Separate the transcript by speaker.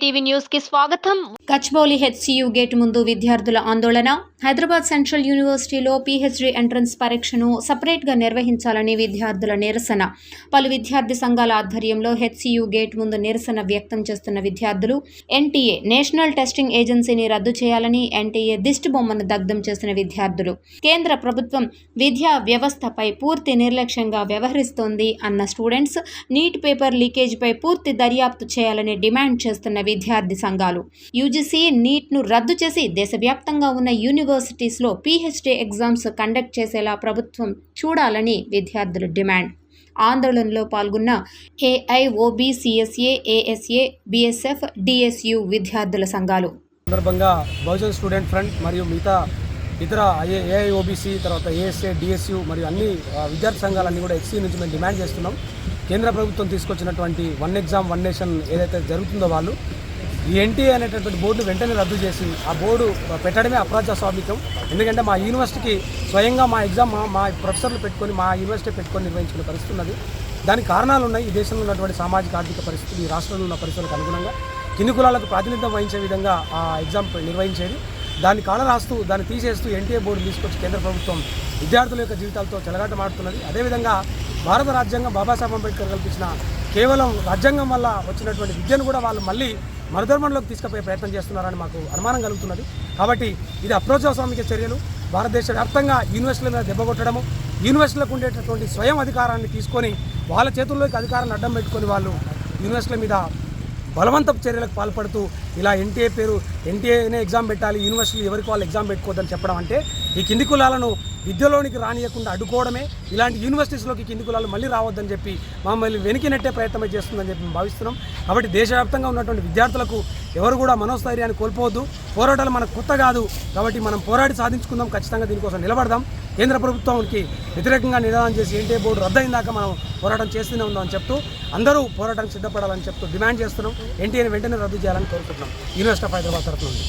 Speaker 1: ETV న్యూస్కి స్వాగతం.
Speaker 2: కచ్బౌలి HCU gate ముందు విద్యార్థుల ఆందోళన. హైదరాబాద్ సెంట్రల్ యూనివర్సిటీలో పీహెచ్డీ ఎంట్రన్స్ పరీక్షను సపరేట్గా నిర్వహించాలని విద్యార్థుల నిరసన. పలు విద్యార్థి సంఘాల ఆధ్వర్యంలో హెచ్సియు గేట్ ముందు నిరసన వ్యక్తం చేస్తున్న విద్యార్థులు ఎన్టీఏ నేషనల్ టెస్టింగ్ ఏజెన్సీని రద్దు చేయాలని ఎన్టీఏ దిష్టి బొమ్మను దగ్ధం చేసిన విద్యార్థులు. కేంద్ర ప్రభుత్వం విద్యా వ్యవస్థపై పూర్తి నిర్లక్ష్యంగా వ్యవహరిస్తోంది అన్న స్టూడెంట్స్ నీట్ పేపర్ లీకేజీపై పూర్తి దర్యాప్తు చేయాలని డిమాండ్ చేస్తున్న విద్యార్థి సంఘాలు. యూజీసీ నీట్ను రద్దు చేసి దేశవ్యాప్తంగా ఉన్న యూనివర్సిటీస్లో పీహెచ్డీ ఎగ్జామ్స్ కండక్ట్ చేసేలా ప్రభుత్వం చూడాలని విద్యార్థుల డిమాండ్. ఆందోళనలో పాల్గొన్న ఏఐఓబిసిఎస్ఏ ఏఎస్ఏ బిఎస్ఎఫ్ డిఎస్యు విద్యార్థుల సంఘాలు.
Speaker 3: సందర్భంగా బహుజన్ స్టూడెంట్ ఫ్రంట్ మరియు మిగతా ఇతర ఐఏ ఏఐఓబీసీ తర్వాత ఏఎస్ఏ డిఎస్యు మరియు అన్ని విద్యార్థి సంఘాలన్నీ కూడా ఎక్సీ నుంచి మేము డిమాండ్ చేస్తున్నాం. కేంద్ర ప్రభుత్వం తీసుకొచ్చినటువంటి వన్ ఎగ్జామ్ వన్ నేషన్ ఏదైతే జరుగుతుందో వాళ్ళు ఎన్టీఏ అనేటటువంటి బోర్డును వెంటనే రద్దు చేసి ఆ బోర్డు పెట్టడమే అప్రజాస్వామికం ఎందుకంటే మా యూనివర్సిటీకి స్వయంగా మా ఎగ్జామ్ మా ప్రొఫెసర్లు పెట్టుకొని మా యూనివర్సిటీ పెట్టుకొని నిర్వహించిన పరిస్థితి ఉన్నది. దానికి కారణాలు ఉన్నాయి. ఈ దేశంలో ఉన్నటువంటి సామాజిక ఆర్థిక పరిస్థితులు ఈ రాష్ట్రంలో ఉన్న పరిస్థితులకు అనుగుణంగా కింది కులాలకు ప్రాతినిధ్యం వహించే విధంగా ఆ ఎగ్జామ్ నిర్వహించేది. దాన్ని కాల రాస్తూ దాన్ని తీసేస్తూ ఎన్టీఏ బోర్డు తీసుకొచ్చి కేంద్ర ప్రభుత్వం విద్యార్థుల యొక్క జీవితాలతో చెలగాటమాడుతున్నది. అదేవిధంగా భారత రాజ్యాంగం బాబాసాహెబ్ అంబేద్కర్ కల్పించిన కేవలం రాజ్యాంగం వల్ల వచ్చినటువంటి విద్యను కూడా వాళ్ళు మళ్ళీ మరుధర్మంలోకి తీసుకుపోయే ప్రయత్నం చేస్తున్నారని మాకు అనుమానం కలుగుతున్నది. కాబట్టి ఇది అప్రోత్సాహస్వామిక చర్యలు. భారతదేశ వ్యాప్తంగా యూనివర్సిటీల మీద దెబ్బ కొట్టడము యూనివర్సిటీలకు ఉండేటటువంటి స్వయం అధికారాన్ని తీసుకొని వాళ్ళ చేతుల్లోకి అధికారాన్ని అడ్డం పెట్టుకొని వాళ్ళు యూనివర్సిటీల మీద బలవంతపు చర్యలకు పాల్పడుతూ ఇలా ఎన్టీఏ పేరు ఎన్టీఏనే ఎగ్జామ్ పెట్టాలి యూనివర్సిటీలు ఎవరికి వాళ్ళు ఎగ్జామ్ పెట్టుకోవద్దని చెప్పడం అంటే ఈ కింది కులాలను విద్యలోనికి రానియకుండా అడ్డుకోవడమే ఇలాంటి యూనివర్సిటీస్లోకి కింది కులాలు మళ్ళీ రావద్దని చెప్పి మమ్మల్ని వెనక్కి నెట్టే ప్రయత్నమే చేస్తుందని చెప్పి మేము భావిస్తున్నాం. కాబట్టి దేశవ్యాప్తంగా ఉన్నటువంటి విద్యార్థులకు ఎవరు కూడా మనోస్థైర్యాన్ని కోల్పోవద్దు. పోరాటాలు మనకు కొత్త కాదు. కాబట్టి మనం పోరాడి సాధించుకుందాం. ఖచ్చితంగా దీనికోసం నిలబడదాం. కేంద్ర ప్రభుత్వానికి వ్యతిరేకంగా నిదానం చేసి ఏంటే బోర్డు రద్దయిన దాకా మనం పోరాటం చేస్తూనే ఉందామని చెప్తూ అందరూ పోరాటానికి సిద్ధపడాలని చెప్తూ డిమాండ్ చేస్తున్నాం. ఎన్టీఏని వెంటనే రద్దు చేయాలని కోరుకుంటున్నాం. యూనివర్సిటీ ఆఫ్ హైదరాబాద్ తరఫు నుండి